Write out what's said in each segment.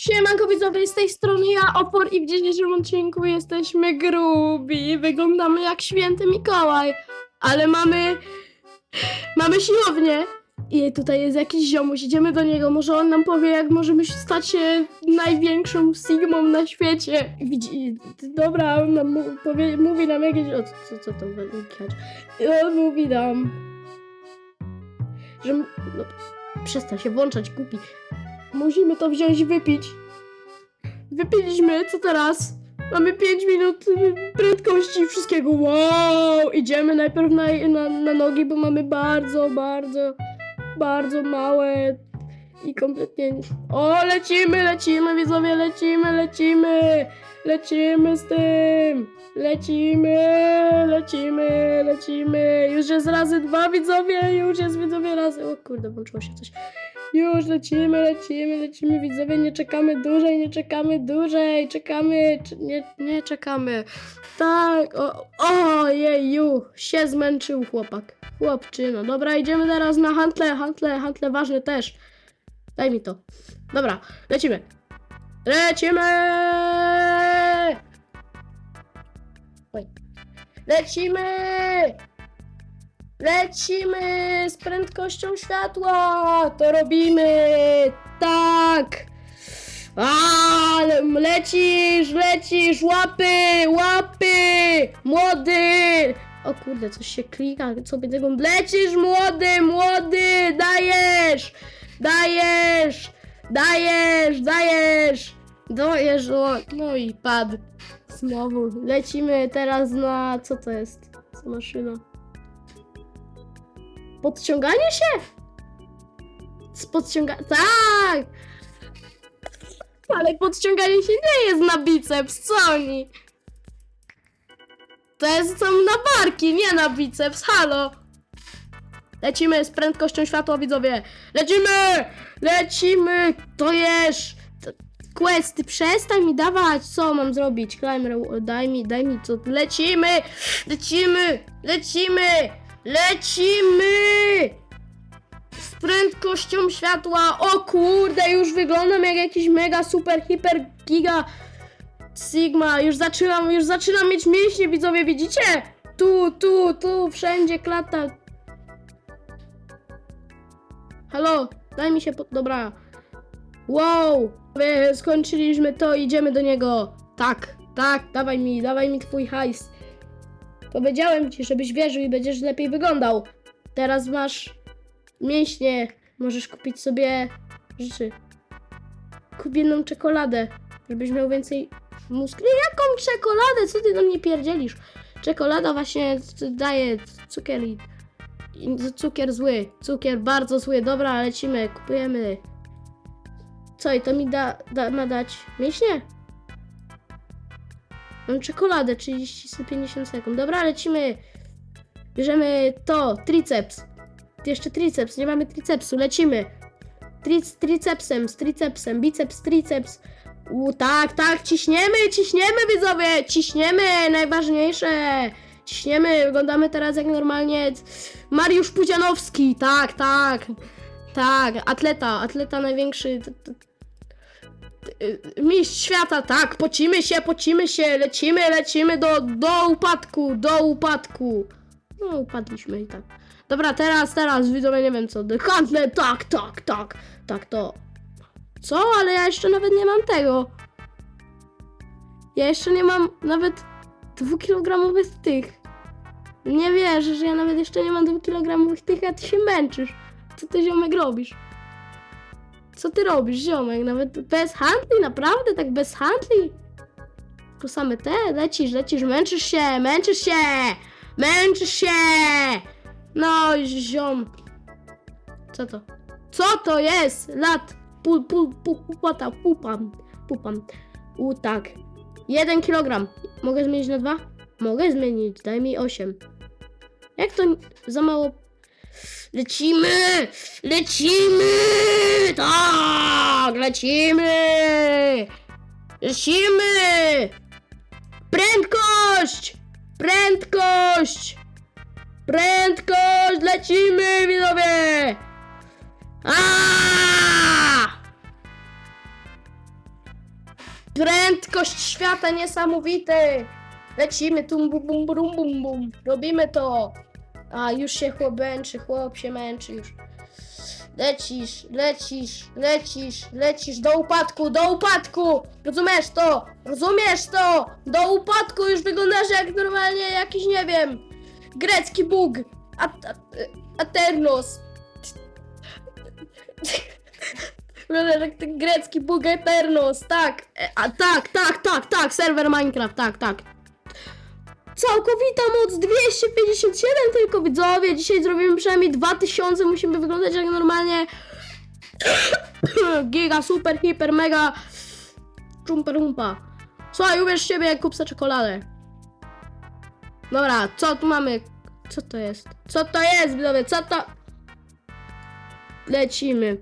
Siemanko widzowie, z tej strony ja, Opor i w dzisiejszym odcinku jesteśmy grubi, wyglądamy jak święty Mikołaj, ale mamy, mamy siłownię i tutaj jest jakiś ziomuś, idziemy do niego, może on nam powie jak możemy stać się największą Sigmą na świecie. Widzi, dobra, on nam powie, mówi nam jakieś, o co, co to wynikać, on mówi nam, że, no, przestań się włączać, głupi. Musimy to wziąć i wypić. Wypiliśmy, co teraz? Mamy 5 minut y, prędkości wszystkiego. Wow! Idziemy najpierw na, na, na nogi, bo mamy bardzo, bardzo, bardzo małe i kompletnie. O, lecimy, lecimy, widzowie, lecimy, lecimy! Lecimy z tym! Lecimy, lecimy, lecimy. Już jest razy dwa, widzowie, już jest widzowie razy. O kurde, włączyło się coś. Już lecimy, lecimy, lecimy, widzowie, nie czekamy dłużej, nie czekamy dłużej, czekamy, nie, nie czekamy. Tak, o, ojeju, się zmęczył chłopak, chłopczyno. Dobra, idziemy teraz na hantle, hantle, hantle ważne też. Daj mi to. Dobra, lecimy. Lecimy! Oj. Lecimy! Lecimy z prędkością światła! To robimy! Tak! Ale lecisz, lecisz! Łapy! Łapy! Młody! O kurde, coś się klika, co by tego... Lecisz, młody! Młody! Dajesz! Dajesz! Dajesz! Dajesz! Dajesz! O, no i padł. Znowu. Lecimy teraz na... Co to jest? Co maszyna? Podciąganie się? Z podciąga... Tak! Ale podciąganie się nie jest na biceps, co oni? To jest są na barki, nie na biceps, halo! Lecimy z prędkością światła, widzowie! Lecimy! Lecimy! To jest... Questy, przestań mi dawać! Co mam zrobić? Climber, daj mi, daj mi co... Lecimy! Lecimy! Lecimy! Lecimy! Z prędkością światła. O kurde, już wyglądam jak jakiś mega super hiper giga Sigma. Już zaczynam, już zaczynam mieć mięśnie, widzowie, widzicie? Tu, tu, tu, wszędzie klata. Halo, daj mi się pod... Dobra. Wow, my skończyliśmy to, idziemy do niego. Tak, tak, dawaj mi, dawaj mi twój hajs. Powiedziałem ci, żebyś wierzył i będziesz lepiej wyglądał. Teraz masz mięśnie. Możesz kupić sobie rzeczy. Kup jedną czekoladę, żebyś miał więcej muskli. Jaką czekoladę? Co ty do mnie pierdzielisz? Czekolada właśnie daje cukier i... i Cukier zły. Cukier bardzo zły. Dobra, lecimy, kupujemy. Co i to mi da, da ma dać mięśnie? Mam czekoladę 30 50 sekund. Dobra, lecimy. Bierzemy to, triceps. Jeszcze triceps, nie mamy tricepsu, lecimy. Tric, tricepsem, z tricepsem, biceps, triceps. U, tak, tak, ciśniemy, ciśniemy widzowie, ciśniemy, najważniejsze. Ciśniemy, wyglądamy teraz jak normalnie Mariusz Pudzianowski, tak, tak. Tak, atleta, atleta największy. T- Mistrz świata, tak, pocimy się, pocimy się, lecimy, lecimy do, do upadku, do upadku. No, upadliśmy i tak. Dobra, teraz, teraz, widzowie, nie wiem co. Handle, tak, tak, tak, tak, to. Co? Ale ja jeszcze nawet nie mam tego. Ja jeszcze nie mam nawet dwukilogramowych tych. Nie wierzę, że ja nawet jeszcze nie mam dwukilogramowych tych, a ty się męczysz. Co ty, ziomek, robisz? Co ty robisz, ziomek? Nawet bez handli? Naprawdę? Tak bez handli? Tu same te? Lecisz, lecisz, męczysz się, męczysz się! Męczysz się! No, ziom. Co to? Co to jest? Lat. Pul, pul, pul, pupata, pupam. Pupam. U, tak. Jeden kilogram. Mogę zmienić na dwa? Mogę zmienić. Daj mi osiem. Jak to za mało? Lecimy! Lecimy! Tak! Lecimy! Lecimy! Prędkość! Prędkość! Prędkość! Lecimy, widzowie! Prędkość świata niesamowity! Lecimy, tum bum bum bum bum bum. Robimy to. A, już się chłop męczy, chłop się męczy już. Lecisz, lecisz, lecisz, lecisz do upadku, do upadku! Rozumiesz to? Rozumiesz to? Do upadku już wyglądasz jak normalnie jakiś, nie wiem, grecki bóg. A, a, Aternos. Grecki bóg Eternos, tak. E, A tak, tak, tak, tak, serwer Minecraft, tak, tak. Całkowita moc 257 tylko widzowie. Dzisiaj zrobimy przynajmniej 2000. Musimy wyglądać jak normalnie. Giga, super, hiper, mega. Czumper umpa. Słuchaj, uwierz w siebie, kup sobie czekoladę. Dobra, co tu mamy? Co to jest? Co to jest, widzowie? Co to? Lecimy.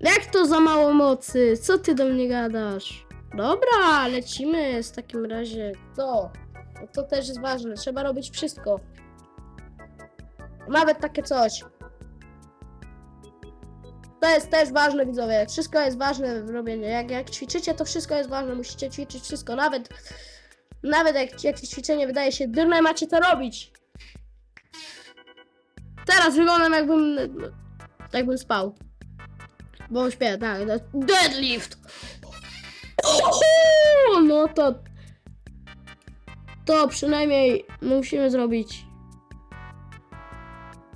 Jak to za mało mocy? Co ty do mnie gadasz? Dobra, lecimy w takim razie. To. No to też jest ważne. Trzeba robić wszystko. Nawet takie coś. To jest też ważne, widzowie. Wszystko jest ważne w robieniu. Jak, jak ćwiczycie, to wszystko jest ważne. Musicie ćwiczyć wszystko. Nawet, nawet jak jakieś ćwiczenie wydaje się durne, macie to robić. Teraz wyglądam jakbym, jakbym spał. Bo śpię, tak. Deadlift! O, No to. To przynajmniej musimy zrobić.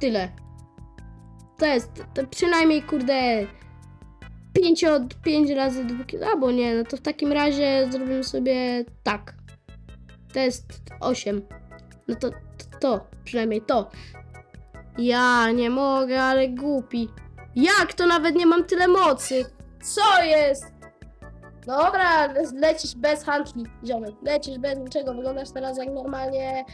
Tyle. To jest. To przynajmniej kurde. 5 od 5 razy 2 kilo. Albo nie, no to w takim razie zrobimy sobie tak. To jest 8. No to, to, to przynajmniej to. Ja nie mogę, ale głupi. Jak to nawet nie mam tyle mocy? Co jest? Dobra, le- lecisz bez handli, ziomek. Lecisz bez niczego, wyglądasz teraz jak normalnie...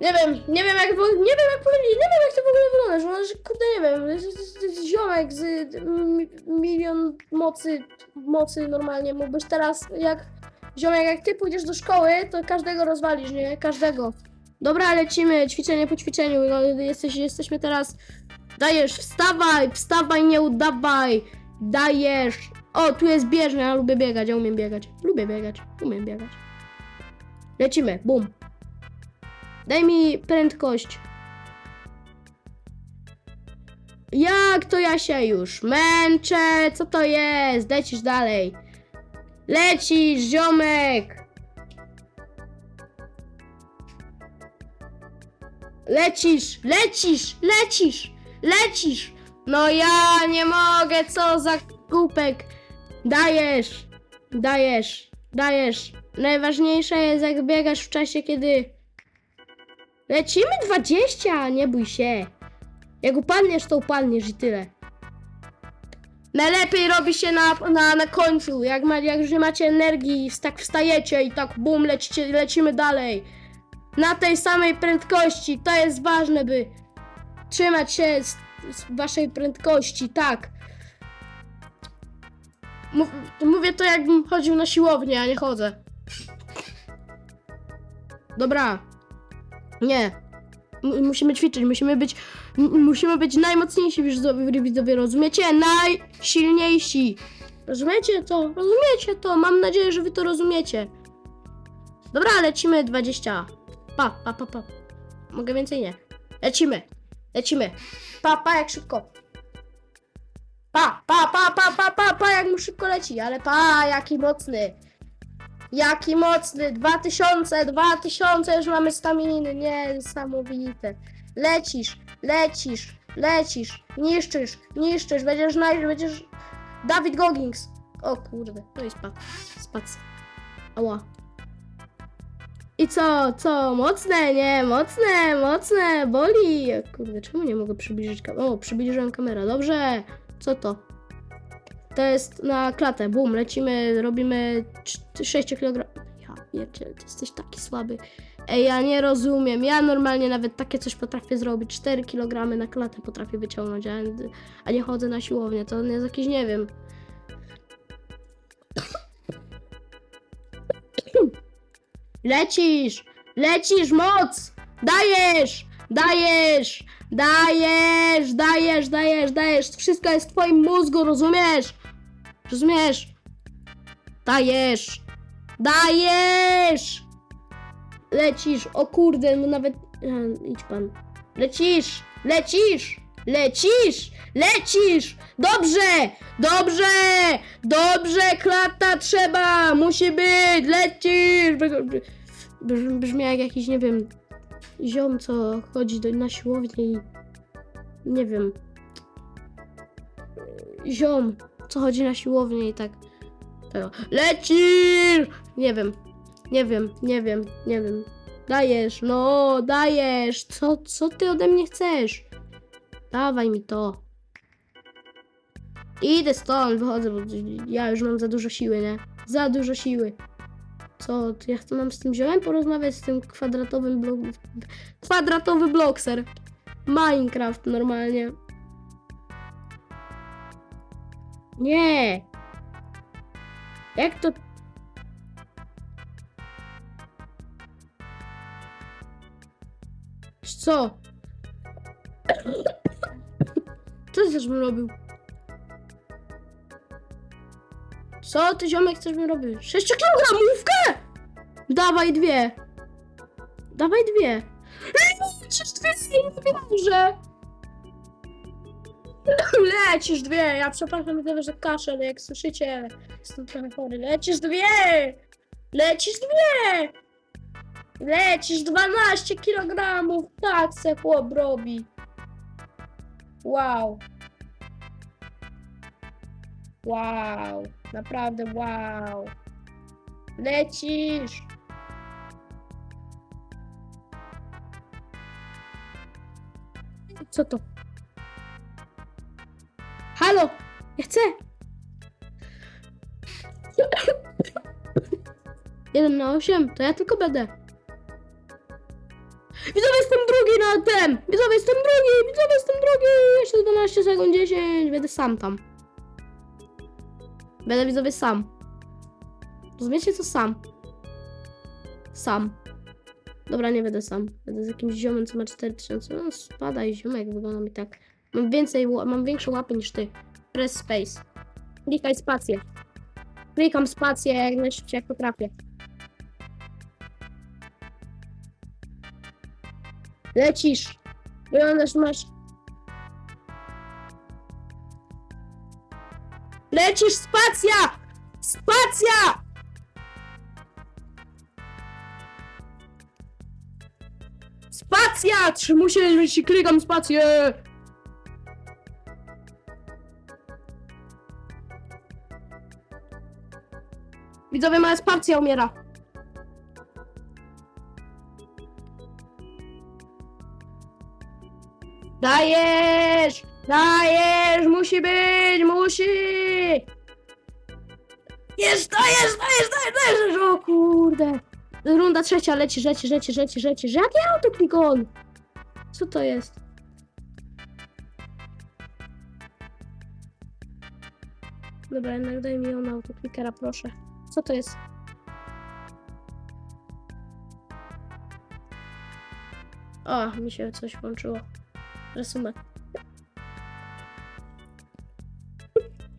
Nie wiem, nie wiem jak, nie wiem jak powiedzieć, nie wiem jak ty w ogóle kurde nie wiem, ziomek z mi- milion mocy, mocy normalnie, mógłbyś teraz jak, ziomek jak ty pójdziesz do szkoły, to każdego rozwalisz, nie? Każdego. Dobra, lecimy, ćwiczenie po ćwiczeniu, no, jesteś, jesteśmy teraz, dajesz, wstawaj, wstawaj, nie udawaj, dajesz, o, tu jest bieżnia, ja lubię biegać, ja umiem biegać. Lubię biegać, umiem biegać. Lecimy, bum. Daj mi prędkość. Jak to ja się już męczę? Co to jest? Lecisz dalej. Lecisz, ziomek. Lecisz, lecisz, lecisz, lecisz. No ja nie mogę, co za kupek. Dajesz, dajesz, dajesz. Najważniejsze jest, jak biegasz w czasie, kiedy. Lecimy 20, nie bój się. Jak upadniesz, to upadniesz i tyle. Najlepiej robi się na, na, na końcu, jak, ma, jak już nie macie energii, tak wstajecie i tak bum, lecicie, lecimy dalej. Na tej samej prędkości, to jest ważne, by trzymać się z, z waszej prędkości, tak. Mów, mówię to jakbym chodził na siłownię, a nie chodzę. Dobra. Nie. M- musimy ćwiczyć, musimy być, musimy być najmocniejsi widzowie, widzowie, rozumiecie? Najsilniejsi. Rozumiecie to? Rozumiecie to? Mam nadzieję, że wy to rozumiecie. Dobra, lecimy 20. Pa, pa, pa, pa. Mogę więcej nie. Lecimy. Lecimy. Pa, pa, jak szybko. Pa, pa, pa, pa, pa, pa, pa, jak mu szybko leci, ale pa, jaki mocny. Jaki mocny, 2000, 2000, już mamy staminy, niesamowite. Lecisz, lecisz, lecisz, niszczysz, niszczysz, będziesz naj, będziesz... Dawid Goggins. O kurde, no i spadł, spadł. Ała. I co, co, mocne, nie, mocne, mocne, boli. Kurde, czemu nie mogę przybliżyć kamery? O, przybliżyłem kamerę, dobrze. Co to? To jest na klatę, bum, lecimy, robimy 6 kg. Ja pierdzielę, ty jesteś taki słaby. Ej, ja nie rozumiem, ja normalnie nawet takie coś potrafię zrobić, 4 kg na klatę potrafię wyciągnąć, a, a nie chodzę na siłownię, to jest jakiś, nie wiem. Lecisz! Lecisz, moc! Dajesz! Dajesz! Dajesz! Dajesz, dajesz, dajesz! Wszystko jest w twoim mózgu, rozumiesz? Rozumiesz? Dajesz! Dajesz! Lecisz, o kurde, no nawet... A, idź pan. Lecisz! Lecisz! Lecisz! Lecisz! Dobrze! Dobrze! Dobrze! Klata trzeba! Musi być! Lecisz! Brz- Brzmi jak jakiś, nie wiem, ziom, co chodzi do, na siłownię i... Nie wiem. Ziom, co chodzi na siłownię i tak... Tego. Lecisz! Nie wiem. Nie wiem, nie wiem, nie wiem. Dajesz, no, dajesz. Co, co ty ode mnie chcesz? Dawaj mi to. Idę stąd, wychodzę, bo ja już mam za dużo siły, nie? Za dużo siły. Co, ja chcę mam z tym ziomem porozmawiać, z tym kwadratowym blok... Kwadratowy blokser. Minecraft normalnie. Nie. Jak to... Co? Co bym robił? Co ty ziomek chcesz bym robił? 6 kilogramówkę! Dawaj dwie. Dawaj dwie. Lecisz dwie, nie wierzę. Lecisz dwie. Ja przepraszam, widzę, że kaszel, jak słyszycie. Jestem trochę chory. Lecisz dwie. Lecisz dwie. Lecisz 12 kilogramów. Tak se chłop robi. Wow. Wow. Naprawdę wow. Lecisz. Co to? Halo! Ja chcę! Jeden na osiem, to ja tylko będę. Widzowie, jestem drugi na tem! Widzowie, jestem drugi! Widzowie, jestem drugi! Jeszcze 12 sekund, 10. Będę sam tam. Będę widzowie sam. Rozumiecie co sam? Sam. Dobra, nie będę sam. Będę z jakimś ziomem, co ma 4000. No spadaj, ziomek, wygląda mi tak. Mam więcej, mam większe łapy niż ty. Press space. Klikaj spację. Klikam spację jak najszybciej jak potrafię. Lecisz. Wyglądasz, masz... Lecisz, spacja! Spacja! Spacja! Czy musisz być klikam spację? Widzowie, moja spacja umiera. Dajesz! Dajesz! Musi być! Musi! Dajesz, dajesz, dajesz, dajesz! O kurde! Runda trzecia, leci, leci, leci, leci, leci. Jaki autoklikon? Co to jest? Dobra, jednak daj mi ją autoklikera, proszę. Co to jest? O, mi się coś włączyło. Resumet.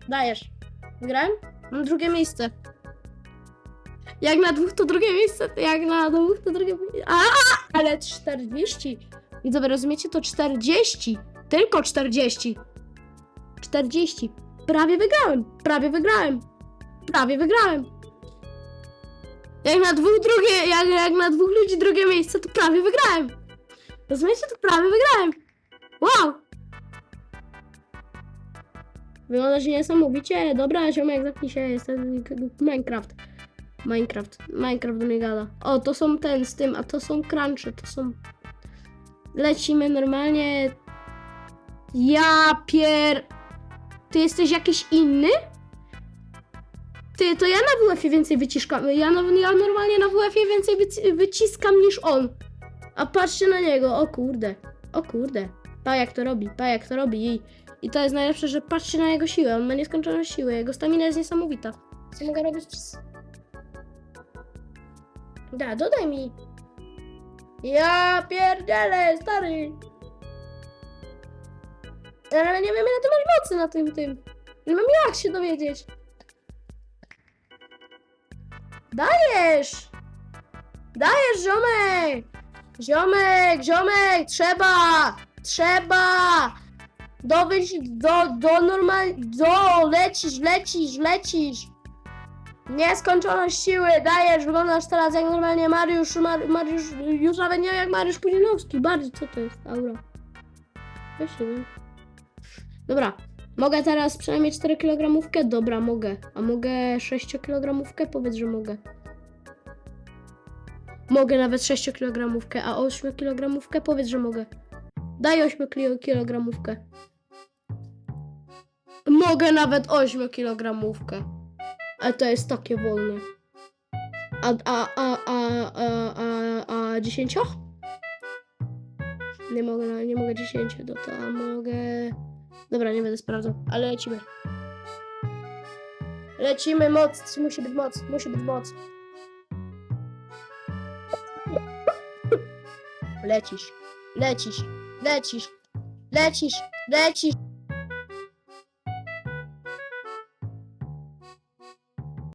Dajesz. Wygrałem? Mam drugie miejsce. Jak na dwóch to drugie miejsce, jak na dwóch to drugie miejsce. A, ale 40. Widzowie, rozumiecie? To 40. Tylko 40. 40. Prawie wygrałem. Prawie wygrałem. Prawie wygrałem. Jak na dwóch drugie, jak, jak na dwóch ludzi drugie miejsce, to prawie wygrałem. Rozumiecie? To prawie wygrałem. Wow! Wyglądasz niesamowicie. Dobra, ziomek, zapnij się, jest ten Minecraft. Minecraft. Minecraft mnie gada. O, to są ten z tym, a to są crunchy, to są... Lecimy normalnie. Ja pier... Ty jesteś jakiś inny? Ty, to ja na WF-ie więcej wyciskam. Ja, ja normalnie na WF-ie więcej wyci- wyciskam niż on. A patrzcie na niego, o kurde. O kurde. Pa jak to robi, pa jak to robi. I, I to jest najlepsze, że patrzcie na jego siłę. On ma nieskończoną siłę. Jego stamina jest niesamowita. Co mogę robić przez... Da, dodaj mi. Ja pierdzielę, stary. Ale nie wiem, ile ty masz mocy na tym, tym. Nie mam jak się dowiedzieć. Dajesz! Dajesz, ziomek! Ziomek, ziomek, trzeba! Trzeba! Do wyjść, do, do normal, do, lecisz, lecisz, lecisz! Nieskończoność siły, dajesz, wyglądasz teraz jak normalnie Mariusz, Mar, Mariusz, już nawet nie jak Mariusz Pudzianowski, bardziej, co to jest, aura? Się, nie? Dobra, mogę teraz przynajmniej 4 kg? Dobra, mogę. A mogę 6 kg? Powiedz, że mogę. Mogę nawet 6 kg, a 8 kg? Powiedz, że mogę. Daj 8 kg. Mogę nawet 8 kg. Ale to jest takie wolne. A, a, a, a, a, a, a 10? Nie mogę, nie mogę 10, no to mogę... Dobra, nie będę sprawdzał, ale lecimy. Lecimy, moc, musi być moc, musi być moc. Lecisz, lecisz, lecisz, lecisz, lecisz.